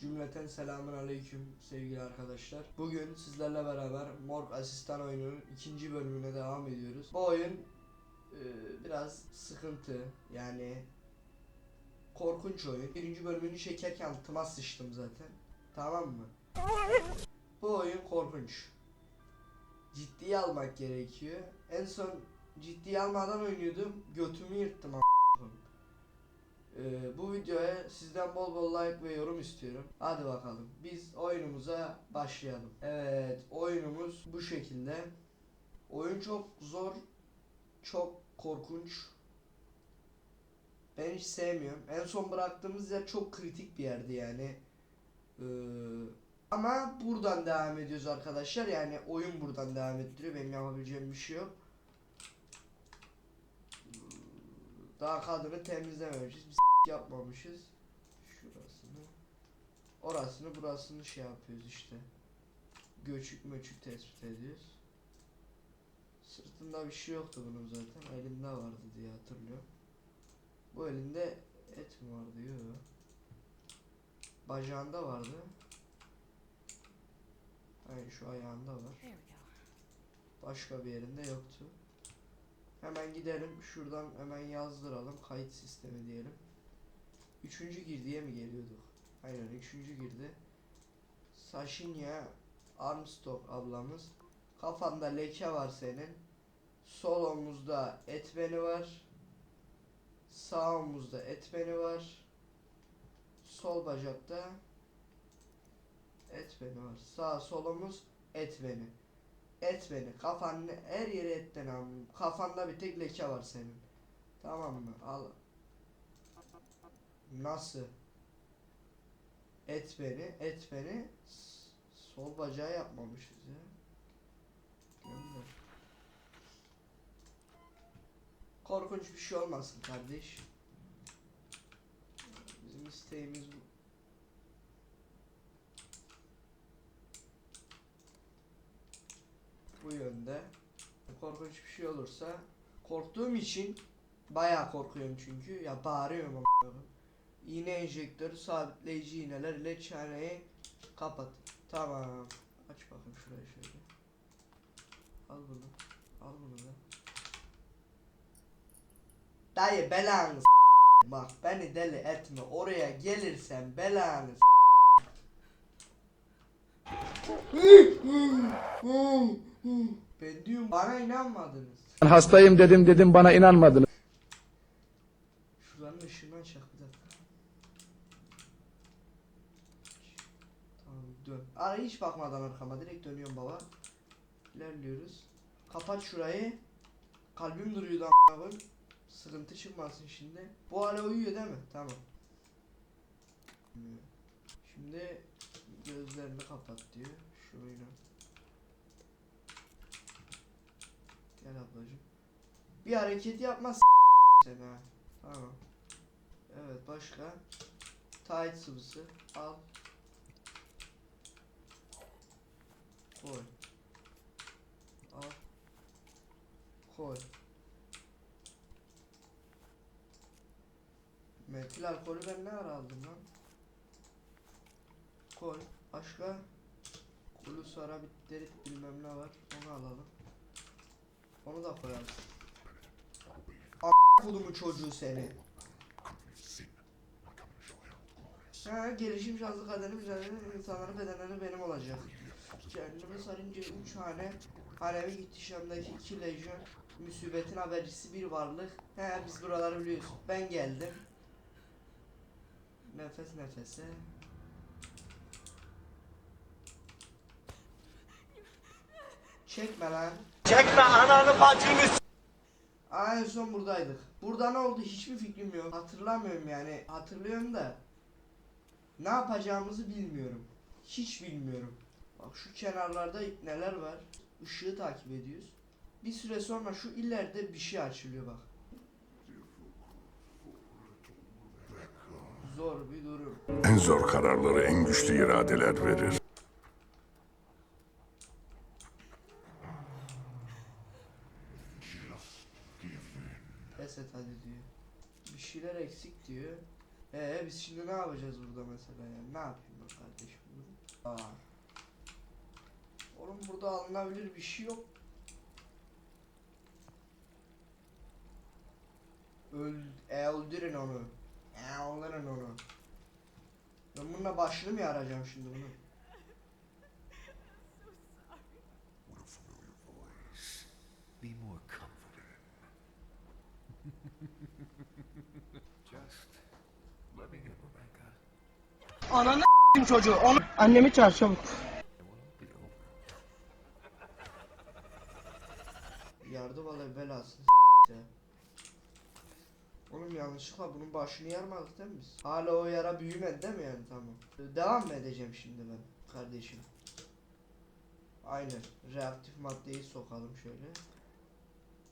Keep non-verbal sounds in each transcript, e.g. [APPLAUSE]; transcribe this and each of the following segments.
Cümleten selamun aleyküm sevgili arkadaşlar. Bugün sizlerle beraber Morg Asistan oyununun ikinci bölümüne devam ediyoruz. Bu oyun e, biraz sıkıntı yani korkunç oyun. Birinci bölümünü çekerken altıma sıçtım zaten. Tamam mı? Bu oyun korkunç. Ciddiye almak gerekiyor. En son ciddiye almadan oynuyordum. Götümü yırttım. Ee, bu videoya sizden bol bol like ve yorum istiyorum. Hadi bakalım. Biz oyunumuza başlayalım. Evet, oyunumuz bu şekilde. Oyun çok zor, çok korkunç. Ben hiç sevmiyorum. En son bıraktığımız yer çok kritik bir yerdi yani. Ee, ama buradan devam ediyoruz arkadaşlar. Yani oyun buradan devam ettiriyor. Benim yapabileceğim bir şey yok. Daha kadını temizlememişiz. Biz yapmamışız. Şurasını. Orasını burasını şey yapıyoruz işte. Göçük möçük tespit ediyoruz. Sırtında bir şey yoktu bunun zaten. Elinde vardı diye hatırlıyorum. Bu elinde et mi vardı? Yok. Bacağında vardı. Hayır şu ayağında var. Başka bir yerinde yoktu. Hemen gidelim şuradan hemen yazdıralım kayıt sistemi diyelim. Üçüncü girdiye mi geliyorduk? Aynen üçüncü girdi. Sashinya Armstrong ablamız. Kafanda leke var senin. Sol omuzda etmeni var. Sağ omuzda etmeni var. Sol bacakta etmeni var. Sağ sol omuz etmeni. Et beni. Kafanın her yeri etten am. Kafanda bir tek leke var senin. Tamam mı? Al. Nasıl? Et beni, et beni. S- Sol bacağı yapmamışız ya. Gönder. Korkunç bir şey olmasın kardeş. Bizim isteğimiz bu. bu yönde. Korkunç bir şey olursa korktuğum için bayağı korkuyorum çünkü ya bağırıyorum. İğne enjektörü sabitleyici iğneler ile çaneyi kapat. Tamam. Aç bakayım şurayı şöyle. Al bunu. Al bunu da. Dayı belanı Bak beni deli etme. Oraya gelirsen belanı Ben diyorum bana inanmadınız. Ben hastayım dedim dedim bana inanmadınız. Şuranın ışığından çak bir dakika. Tamam dön. Ara hiç bakmadan arkama direkt dönüyorum baba. İlerliyoruz. Kapat şurayı. Kalbim duruyordu a**ına koyayım. Sıkıntı çıkmasın şimdi. Bu hala uyuyor değil mi? Tamam. Şimdi gözlerini kapat diyor. Şurayla. Gel ablacığım. Bir hareket yapmaz sen ha. Tamam. Evet başka. Tight sıvısı al. Koy. Al. Koy. Metil alkolü ben ne ara aldım lan? Koy. Başka? Kulu sara bitterit bilmem ne var. Onu alalım. Onu da koyalım. A** kulumu çocuğu seni. Ha, gelişim şanslı kaderim üzerine insanların bedenleri benim olacak. Kendime sarınca üç hane Alevi ihtişamdaki iki lejyon Müsibetin habercisi bir varlık He biz buraları biliyoruz Ben geldim Nefes nefese Çekme lan Çekme ananı bacını Aa, en son buradaydık. Burada ne oldu hiçbir fikrim yok. Hatırlamıyorum yani. Hatırlıyorum da. Ne yapacağımızı bilmiyorum. Hiç bilmiyorum. Bak şu kenarlarda neler var. Işığı takip ediyoruz. Bir süre sonra şu ileride bir şey açılıyor bak. Zor bir durum. En zor kararları en güçlü iradeler verir. Pes et hadi diyor. Bir şeyler eksik diyor. Ee biz şimdi ne yapacağız burada mesela yani? Ne yapayım ben kardeşim? Aa. Oğlum burada alınabilir bir şey yok. Öl öldürün onu. Öldürün onu. Ben bununla başını mı yaracağım şimdi bunu? Be more comforting. [LAUGHS] Just let me get Rebecca. Ananı çocuğu. Onu... Annemi çağır çabuk. Oğlum yanlışlıkla bunun başını yarmadık değil mi biz? Hala o yara büyümedi değil mi yani tamam. Devam mı edeceğim şimdi ben kardeşim? Aynen. Reaktif maddeyi sokalım şöyle.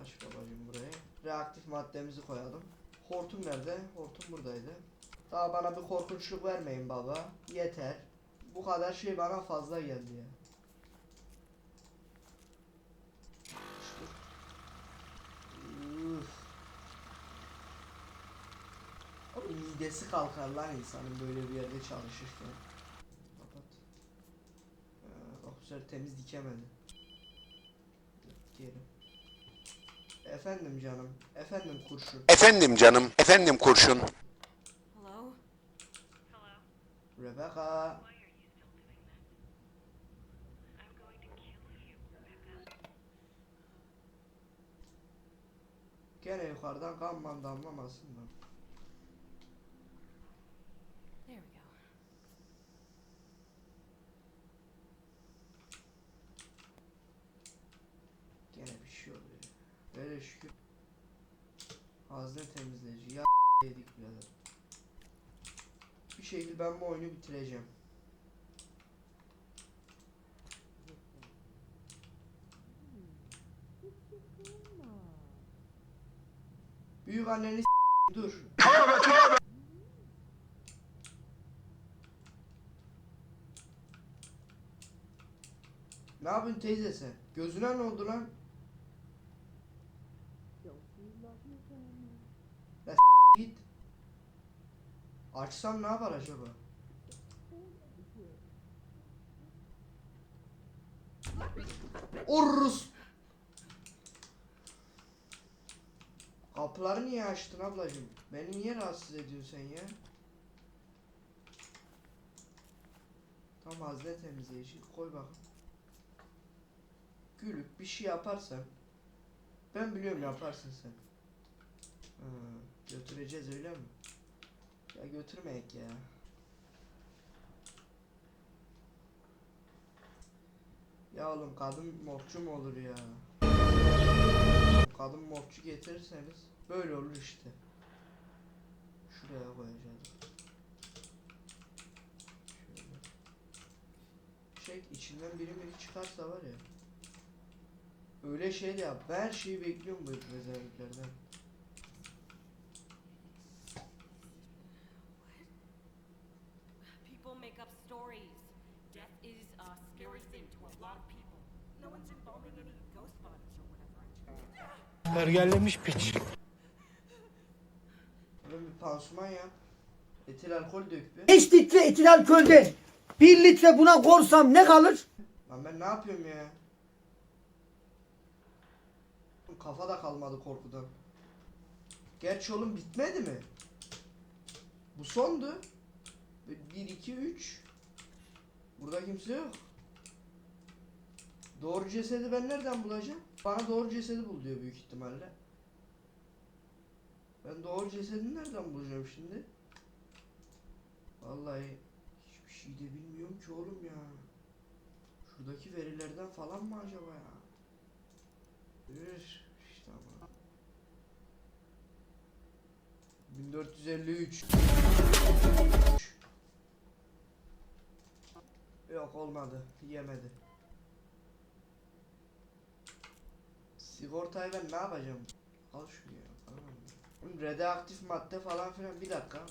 Aç babacım buraya. Reaktif maddemizi koyalım. Hortum nerede? Hortum buradaydı. Daha bana bir korkunçluk vermeyin baba. Yeter. Bu kadar şey bana fazla geldi ya. İşte. Üf. Oğlum midesi kalkar lan insanın böyle bir yerde çalışırken. Kapat. Ee, bak bu sefer temiz dikemedi. Diyelim. Efendim canım. Efendim kurşun. Efendim canım, efendim kurşun. Hello? Rebecca. Gene yukarıdan kan damlamasın da. There we go. Gene bir şey oluyor. Böyle şükür. Hazne temizleyici. Ya yedik birader. Ben bu oyunu bitireceğim. Büyük anneni dur. Ne yapıyorsun teyze sen? Gözüne ne oldu lan? Ya s- git. Açsam ne yapar acaba? Urrus. Kapıları niye açtın ablacığım? Beni niye rahatsız ediyorsun sen ya? Tam hazne temizleyici koy bakın. Gülüp bir şey yaparsan ben biliyorum yaparsın sen. Ha, götüreceğiz öyle mi? Ya götürmeyek ya. Ya oğlum kadın morçu mu olur ya? Kadın morçu getirirseniz böyle olur işte. Şuraya koyacağız. Şöyle. Çek içinden biri biri çıkarsa var ya. Öyle şey de. Ben her şeyi bekliyorum bu özelliklerden. Pergellemiş piç. Oğlum bir pansuman yap. Etil alkol dök bir. 5 litre etil alkolde 1 litre buna korsam ne kalır? Lan ben ne yapıyorum ya? Kafa da kalmadı korkudan. Gerçi oğlum bitmedi mi? Bu sondu. 1 2 3 Burada kimse yok. Doğru cesedi ben nereden bulacağım? Bana doğru cesedi bul diyor büyük ihtimalle. Ben doğru cesedi nereden bulacağım şimdi? Vallahi hiçbir şey de bilmiyorum ki oğlum ya. Şuradaki verilerden falan mı acaba ya? Bir işte ama. 1453 Yok olmadı. Yemedi. Sigortayı ben ne yapacağım? Al şunu ya. Oğlum Radyoaktif madde falan filan. Bir dakika.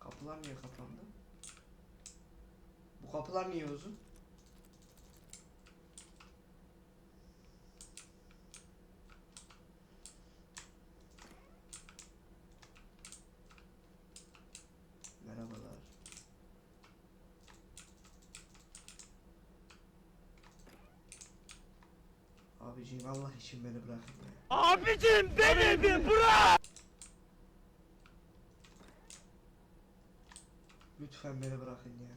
Kapılar niye kapandı? Bu kapılar niye uzun? Abiciğim Allah için beni bırakın ya. Abicim beni bir bırak. Lütfen beni bırakın ya.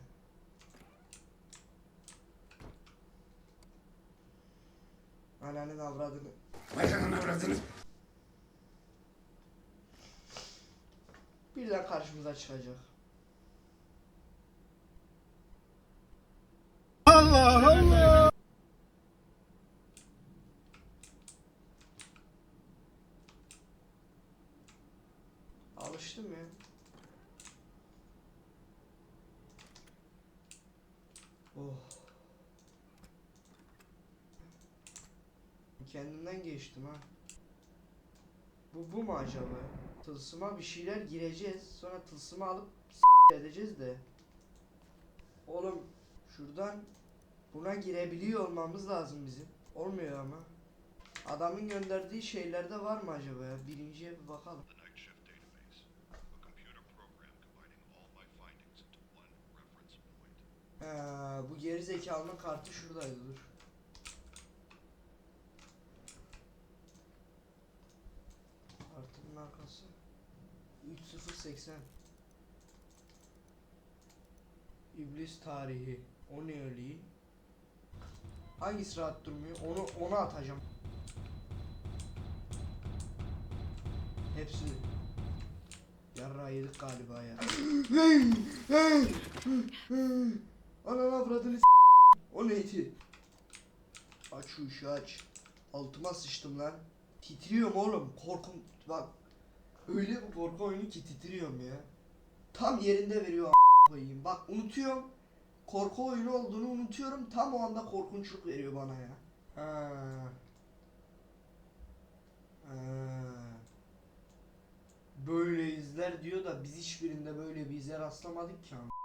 Ananın avradını. Ayağın avradını. Birden karşımıza çıkacak. Kendimden geçtim ha. Bu bu mu acaba? Tılsıma bir şeyler gireceğiz. Sonra tılsımı alıp s- edeceğiz de. Oğlum şuradan buna girebiliyor olmamız lazım bizim. Olmuyor ama. Adamın gönderdiği şeylerde var mı acaba ya? Birinciye bir bakalım. Ha, bu geri zekalının kartı şuradaydı dur. Arkası 3080 İblis tarihi o ne öyle Hangisi rahat durmuyor? Onu onu atacağım. Hepsi Yarra yedik galiba ya. [LAUGHS] Ananı avradını O neydi? Aç şu ışığı aç. Altıma sıçtım lan. Titriyorum oğlum. Korkum bak. Öyle bir korku oyunu ki titriyorum ya. Tam yerinde veriyor a-. Bak unutuyorum. Korku oyunu olduğunu unutuyorum. Tam o anda korkunçluk veriyor bana ya. Ha. Ha. Böyle izler diyor da biz hiçbirinde böyle bir ize rastlamadık ki ama.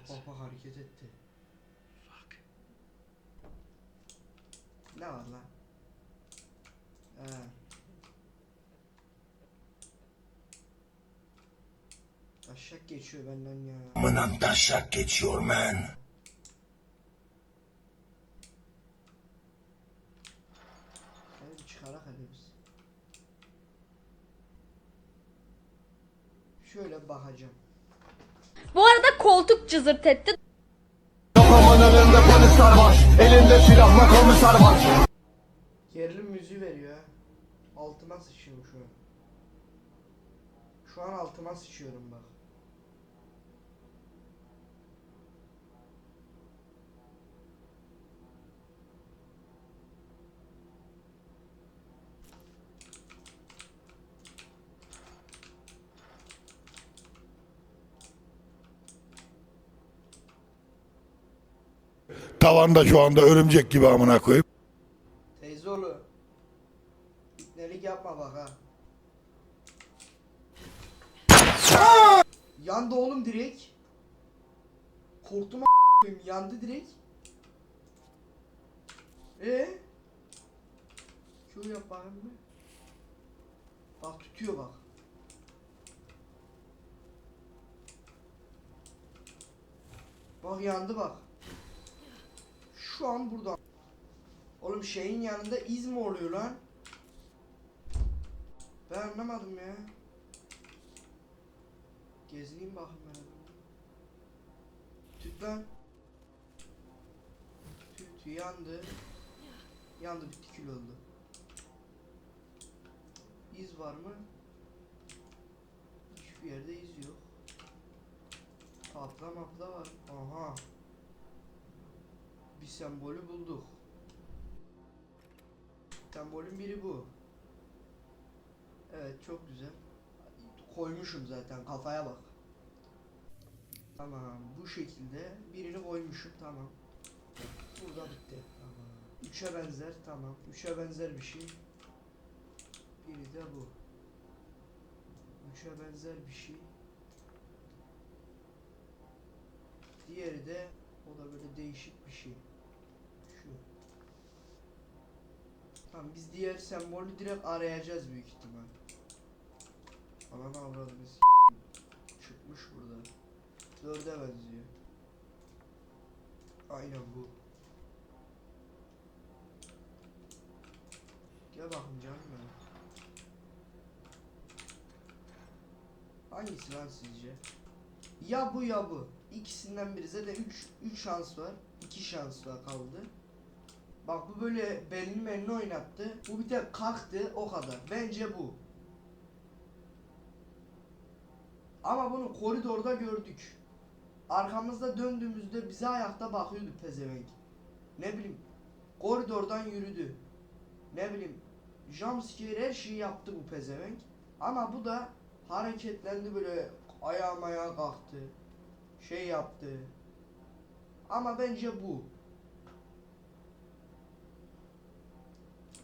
Bak bak bak hareket etti. Fuck. Ne var lan? He. Taşak geçiyor benden ya. Mınan taşak geçiyor man. Hadi çıkarak hadi biz. Şöyle bakacağım. Koltuk cızırt etti. Gerilim müziği veriyor ha. Altıma sıçıyorum şu an. Şu an altıma sıçıyorum bak. Tavanda şu anda örümcek gibi amına koyup. Teyze oğlu. İpnelik yapma bak ha. Yandı oğlum direkt. Korktum a- koyayım yandı direkt. E? Q yap bakayım bir. Bak tutuyor bak. Bak yandı bak. Şu an burada. Oğlum şeyin yanında iz mi oluyor lan? Ben anlamadım ya. Gezineyim bakayım ben. Tüt lan. Tüt yandı. Yandı bitti kül oldu. İz var mı? Hiçbir yerde iz yok. Patla mapla var. Aha. Bir sembolü bulduk. Sembolün biri bu. Evet çok güzel. Koymuşum zaten kafaya bak. Tamam bu şekilde birini koymuşum tamam. Burada bitti. Tamam. Üçe benzer tamam. Üçe benzer bir şey. Biri de bu. Üçe benzer bir şey. Diğeri de o da böyle değişik bir şey. Şu. Tamam biz diğer sembolü direkt arayacağız büyük ihtimal. Ananı avradını s- Çıkmış burada. Dörde benziyor. Aynen bu. Gel bakın canım benim. Hangisi lan sizce? Ya bu ya bu. İkisinden biri. Zaten 3 3 şans var. 2 şans var kaldı. Bak bu böyle belini belini oynattı. Bu bir tek kalktı o kadar. Bence bu. Ama bunu koridorda gördük. Arkamızda döndüğümüzde bize ayakta bakıyordu pezevenk. Ne bileyim koridordan yürüdü. Ne bileyim jumpscare her şeyi yaptı bu pezevenk. Ama bu da hareketlendi böyle ayağım ayağa kalktı. Şey yaptı. Ama bence bu.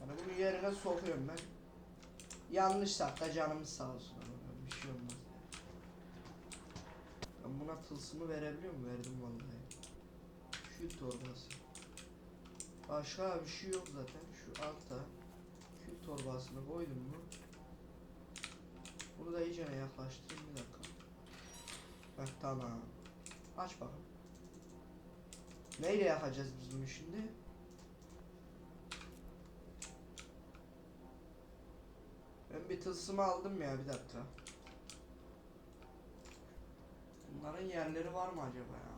Yani bunu yerine sokuyorum ben. Yanlışsak da canımız sağ olsun. Bir şey olmaz. Ben buna tılsımı verebiliyor muyum? Verdim vallahi. Kül torbası. Başka bir şey yok zaten. Şu altta kül torbasını koydum mu? Bunu da iyice yaklaştırayım bir dakika. Heh tamam. Aç bakalım. Neyle yakacağız biz bunu şimdi? Ben bir tılsımı aldım ya bir dakika. Bunların yerleri var mı acaba ya?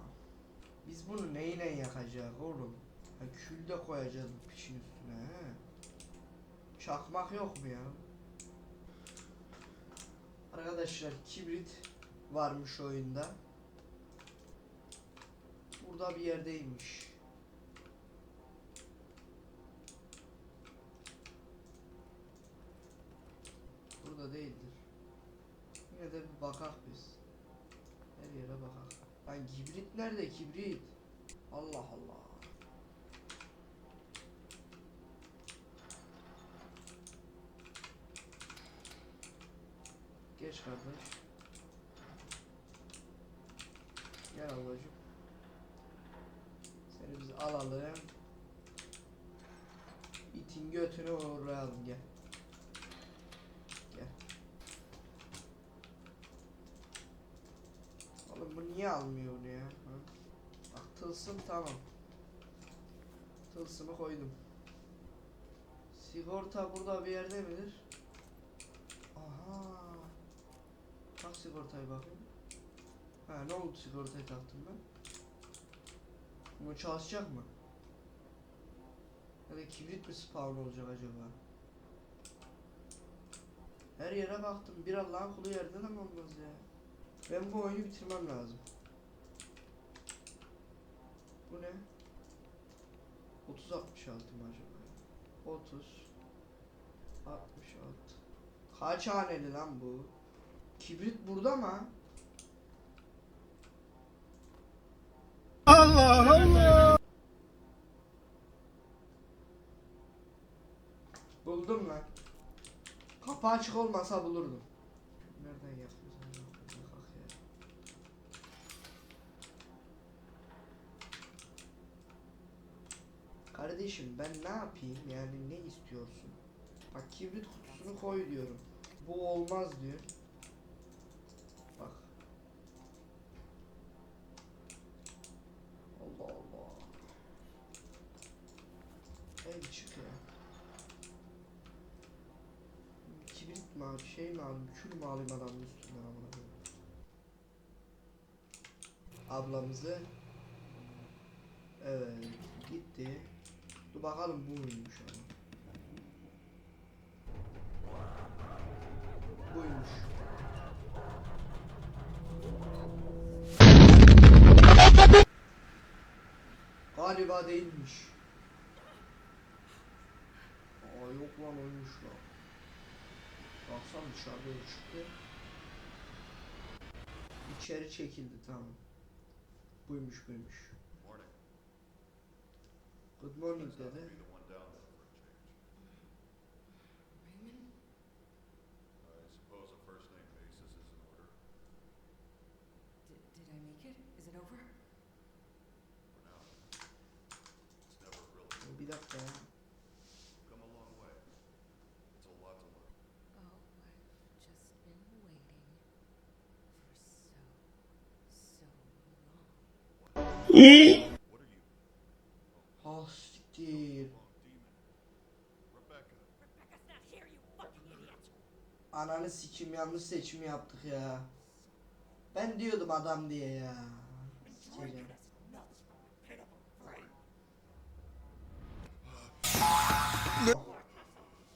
Biz bunu neyle yakacağız oğlum? Ha, kül de koyacağız bu pişin üstüne he. Çakmak yok mu ya? Arkadaşlar kibrit varmış oyunda. Burada bir yerdeymiş. Burada değildir. Yine de bir bakak biz. Her yere bakak. Lan kibrit nerede kibrit? Allah Allah. Geç kardeş. Gel ablacım. Seni biz alalım. İtin götünü uğrayalım gel. Gel. Oğlum bu niye almıyor bunu ya? Ha? Bak tılsım tamam. Tılsımı koydum. Sigorta burada bir yerde midir? Aha. Tak sigortayı bakayım. Ha ne oldu sigortayı taktım ben? Bu çalışacak mı? Ya da kibrit mi spawn olacak acaba? Her yere baktım. Bir Allah'ın kulu yerden ama olmaz ya. Ben bu oyunu bitirmem lazım. Bu ne? 30 66 mı acaba? 30 66 Kaç haneli lan bu? Kibrit burada mı? Buldum lan. Kapı açık olmasa bulurdum. Nereden yakıyorsun? Yakak ya. Kardeşim ben ne yapayım yani ne istiyorsun? Bak kibrit kutusunu koy diyorum. Bu olmaz diyor. Bak. Allah Allah. Ey çık ya. Kibrit mi abi şey mi abi kül mü alayım adamın üstünden amına. Ablamızı Evet gitti. Dur bakalım bu muymuş ama. Buymuş. Galiba değilmiş. Aa yok lan oymuş lan. Baksana dışarıda çıktı. İçeri çekildi tamam. Buymuş buymuş. Good morning, Danny. the one down there for a change. Raymond? I suppose a first name basis is in order did I make it? Is it over? for now. It's never really siktir. Ananı sikim yanlış seçim yaptık ya. Ben diyordum adam diye ya. Sikeceğim.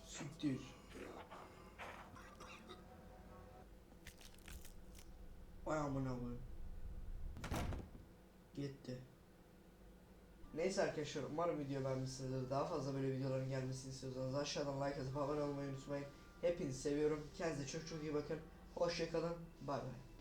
Siktir. Vay amına koyayım. Gitti. Neyse arkadaşlar umarım video beğenmişsinizdir. Daha fazla böyle videoların gelmesini istiyorsanız aşağıdan like atıp abone olmayı unutmayın. Hepinizi seviyorum. Kendinize çok çok iyi bakın. Hoşçakalın. Bay bay.